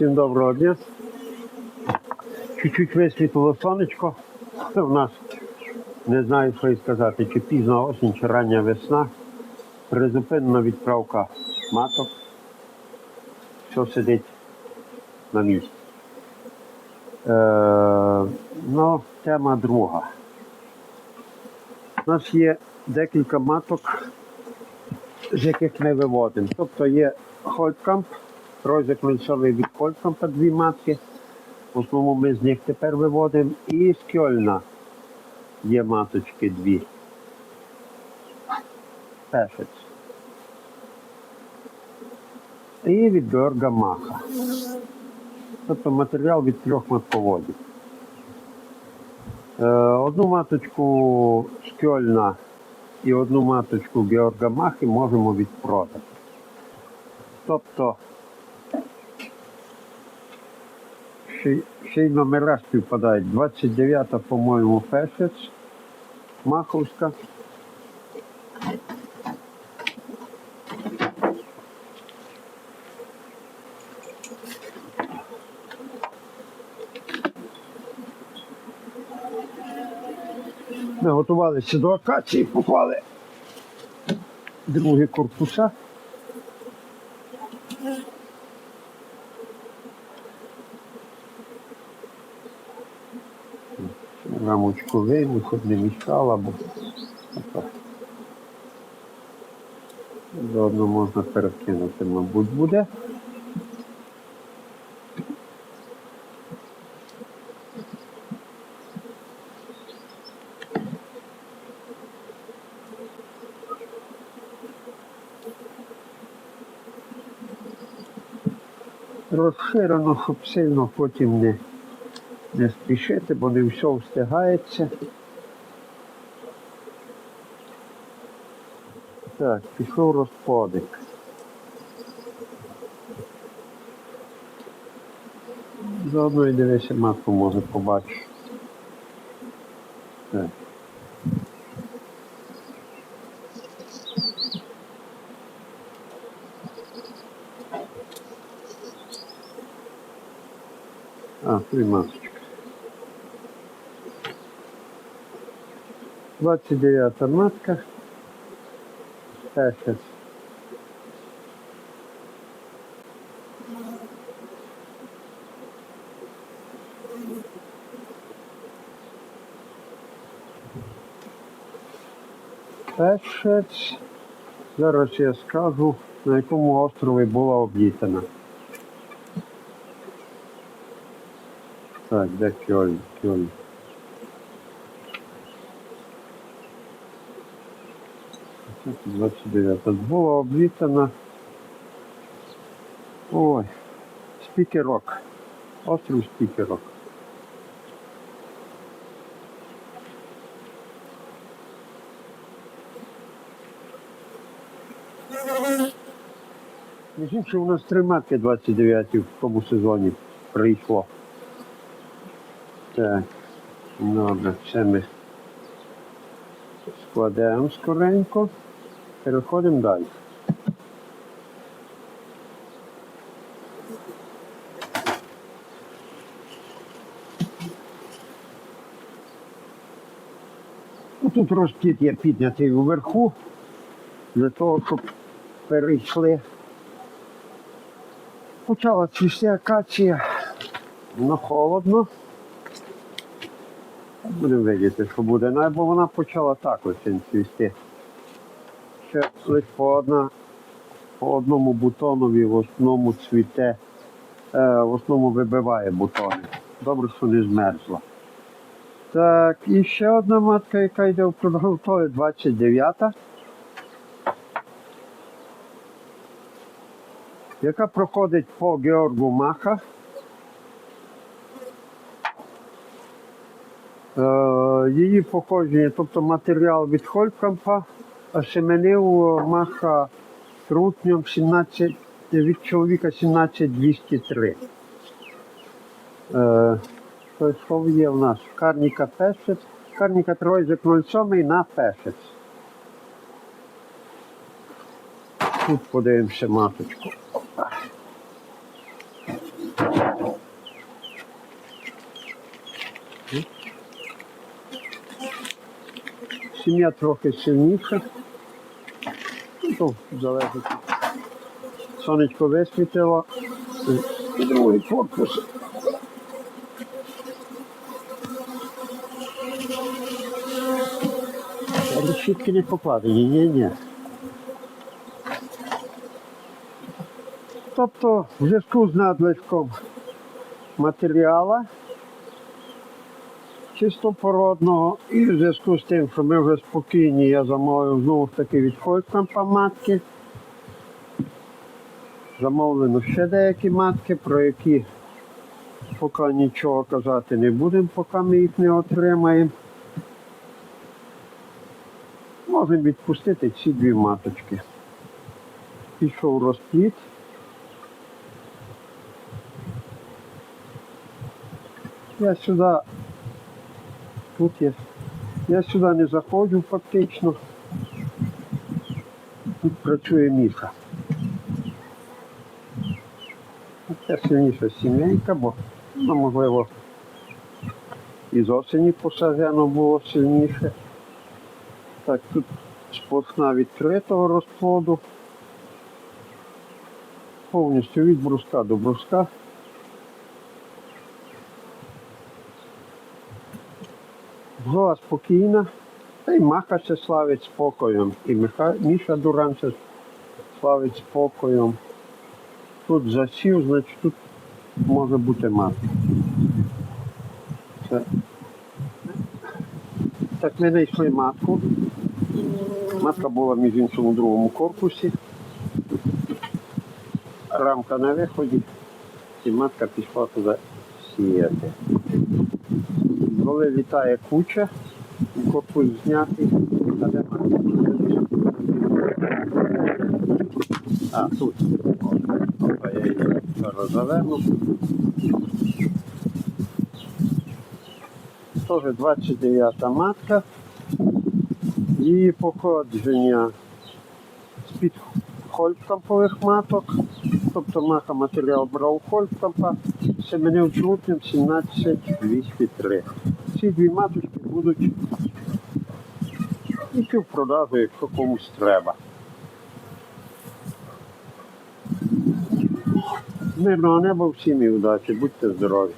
Всім доброго дня. Чуть-чуть висвітло сонечко. Це в нас не знаю, що і сказати, чи пізна осінь, чи рання весна. Призупинена відправка маток. Все сидить на місці. Е, ну, тема друга. У нас є декілька маток, з яких ми виводимо. Тобто є Холькамп, розик кольцовий від Холькампа дві матки. В основному ми з них тепер виводимо. І з Кьольна є маточки дві. Пешець. І від Георга Маха. Тобто матеріал від трьох матководів. Е, Одну маточку з Кьольна і одну маточку Георга Махи можемо відпродати. Тобто ще, й- номера співпадають. 29-та, по-моєму, Фесець, Маховська. Ми готувалися до акації, поклали другі корпуса. Рамочку вийму, щоб не мішала, бо заодно можна перекинути, мабуть, буде. Розширено, щоб сильно потім не, не спішити, бо не все встигається. Так, пішов розподик. Заодно і дивися, матку може побачиш. Так. А, три 29 матка. Песець. Пешець. Зараз я скажу, на якому острові була облітана. Так, де Кьольн? Кьольн. 29. Була облітана. Ой, спікерок. Острів спікерок. Між іншим, у нас три матки 29 в тому сезоні прийшло. Так, добре, це ми складаємо скоренько. Переходимо далі. Ну, Тут розплід є піднятий уверху, для того, щоб перейшли. Почала цвісти акація, но холодно. Будемо видіти, що буде. Ну, бо вона почала також цвісти. Ще лише по, одна, по одному бутонові в основному цвіте, е, в основному вибиває бутони. Добре, що не змерзла. Так, і ще одна матка, яка йде в продовжові 29-та. Яка проходить по Георгу Маха. Е, Її походження, тобто матеріал від Холькампа, семенив Маха трутнем 17, від чоловіка 17203. Е, то що є в нас? Карніка Пешець, Карніка Тройзик 07 на Пешець. Тут подивимося маточку. Сім'я трохи сильніша. Ну, залежить. Сонечко висвітило. І другий корпус. Решітки не покладені, ні, ні. Тобто, в зв'язку з надлишком матеріала чистопородного і в зв'язку з тим, що ми вже спокійні, я замовив знову ж таки від Фолькампа матки. Замовлено ще деякі матки, про які поки нічого казати не будемо, поки ми їх не отримаємо. Можемо відпустити ці дві маточки. Пішов розпліт. Я сюди, тут є. Я сюди не заходжу фактично. Тут працює міха. Це сильніша сімейка, бо ну, можливо і з осені посаджено було сильніше. Так, тут сплошна відкритого розплоду. Повністю від бруска до бруска. Бджола спокійна, та й маха ще славить спокоєм. І Миха, Міша Дуран ще славить спокоєм. Тут засів, значить тут може бути матка. Це. Так ми знайшли матку. Матка була між іншим у другому корпусі. Рамка на виході. І матка пішла туди сіяти. Коли літає куча, корпус знятий, а де? А, тут. Опа, я її зараз заверну. Теж 29 матка. Її походження з-під хольфкампових маток. Тобто маха матеріал брав хольфкампа, семенив жовтнем 17203. Ці дві маточки будуть йти в продажу, якщо комусь треба. Мирного неба всім і удачі, будьте здорові.